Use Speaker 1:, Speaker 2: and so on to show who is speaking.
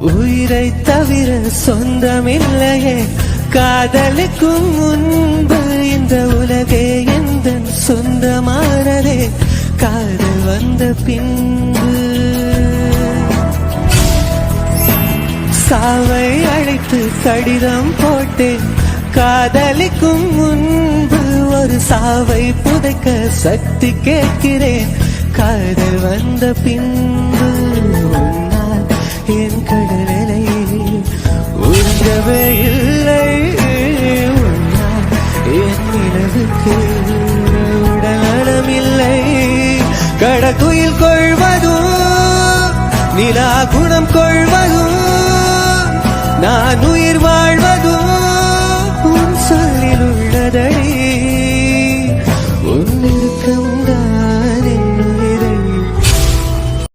Speaker 1: உயிரை தவிர சொந்தமில்லையே. காதலுக்கும் முன்பு இந்த உலகே எந்த சொந்தமானதே. காதல் வந்த பின்பு. சாவை அழைத்து கடிதம் போட்டேன். காதலிக்கும் முன்பு ஒரு சாவை புதைக்க சக்தி கேட்கிறேன். காதல் வந்த பின்பு கடக்குயில் கொள்வதும் நிலா குணம் கொள்வதும் நான் உயிர் வாழ்வ